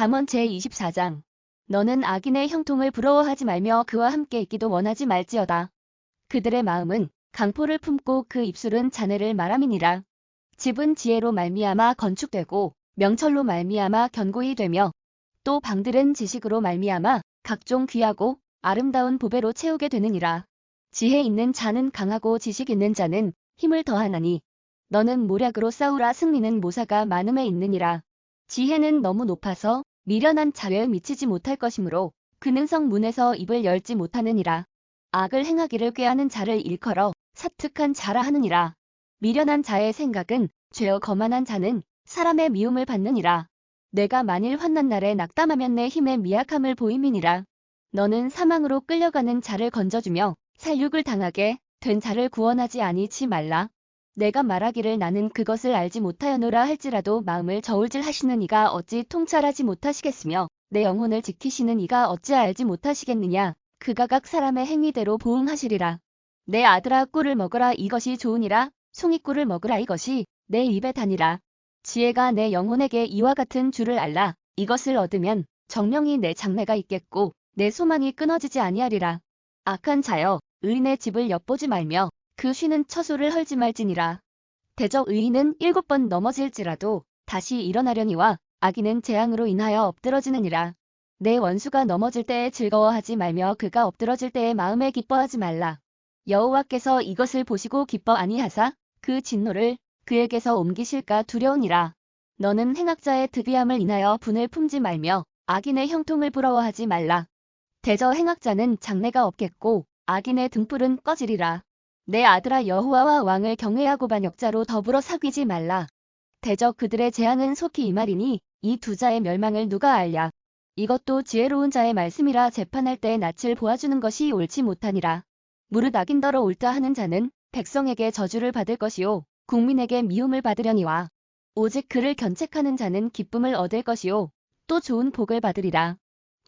잠언 제24장 너는 악인의 형통을 부러워하지 말며 그와 함께 있기도 원하지 말지어다. 그들의 마음은 강포를 품고 그 입술은 자네를 말함이니라. 집은 지혜로 말미암아 건축되고 명철로 말미암아 견고히 되며 또 방들은 지식으로 말미암아 각종 귀하고 아름다운 보배로 채우게 되느니라. 지혜 있는 자는 강하고 지식 있는 자는 힘을 더하나니 너는 모략으로 싸우라 승리는 모사가 많음에 있느니라. 지혜는 너무 높아서 미련한 자에 미치지 못할 것이므로 그는 성문에서 입을 열지 못하느니라. 악을 행하기를 꾀하는 자를 일컬어 사특한 자라 하느니라. 미련한 자의 생각은 죄어 거만한 자는 사람의 미움을 받느니라. 내가 만일 환난 날에 낙담하면 내 힘의 미약함을 보임이니라. 너는 사망으로 끌려가는 자를 건져주며 살육을 당하게 된 자를 구원하지 아니치 말라. 내가 말하기를 나는 그것을 알지 못하여노라 할지라도 마음을 저울질 하시는 이가 어찌 통찰하지 못하시겠으며 내 영혼을 지키시는 이가 어찌 알지 못하시겠느냐. 그가 각 사람의 행위대로 보응하시리라. 내 아들아 꿀을 먹으라 이것이 좋으니라. 송이 꿀을 먹으라 이것이 내 입에 다니라. 지혜가 내 영혼에게 이와 같은 줄을 알라. 이것을 얻으면 정령이 내 장래가 있겠고 내 소망이 끊어지지 아니하리라. 악한 자여 의인의 집을 엿보지 말며 그 쉬는 처소를 헐지 말지니라. 대적 의인은 일곱 번 넘어질지라도 다시 일어나려니와 악인은 재앙으로 인하여 엎드러지느니라. 내 원수가 넘어질 때에 즐거워하지 말며 그가 엎드러질 때에 마음에 기뻐하지 말라. 여호와께서 이것을 보시고 기뻐 아니하사 그 진노를 그에게서 옮기실까 두려우니라. 너는 행악자의 득이함을 인하여 분을 품지 말며 악인의 형통을 부러워하지 말라. 대저 행악자는 장래가 없겠고 악인의 등불은 꺼지리라. 내 아들아 여호와와 왕을 경외하고 반역자로 더불어 사귀지 말라. 대저 그들의 재앙은 속히 이말이니 이 두 자의 멸망을 누가 알랴. 이것도 지혜로운 자의 말씀이라 재판할 때에 낯을 보아주는 것이 옳지 못하니라. 무릇 악인더러 옳다 하는 자는 백성에게 저주를 받을 것이요 국민에게 미움을 받으려니와 오직 그를 견책하는 자는 기쁨을 얻을 것이요 또 좋은 복을 받으리라.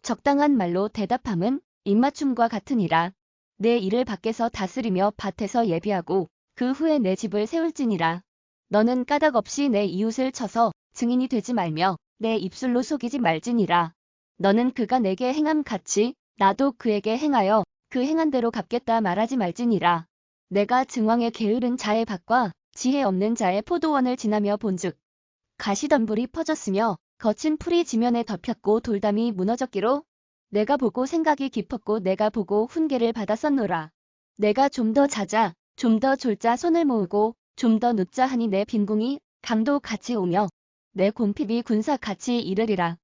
적당한 말로 대답함은 입맞춤과 같으니라. 내 일을 밖에서 다스리며 밭에서 예비하고 그 후에 내 집을 세울지니라. 너는 까닭 없이 내 이웃을 쳐서 증인이 되지 말며 내 입술로 속이지 말지니라. 너는 그가 내게 행함 같이 나도 그에게 행하여 그 행한 대로 갚겠다 말하지 말지니라. 내가 증왕에 게으른 자의 밭과 지혜 없는 자의 포도원을 지나며 본즉 가시덤불이 퍼졌으며 거친 풀이 지면에 덮였고 돌담이 무너졌기로 내가 보고 생각이 깊었고 내가 보고 훈계를 받았었노라. 내가 좀 더 자자, 좀 더 졸자 손을 모으고 좀 더 눕자 하니 내 빈궁이 강도 같이 오며 내 곰핍이 군사 같이 이르리라.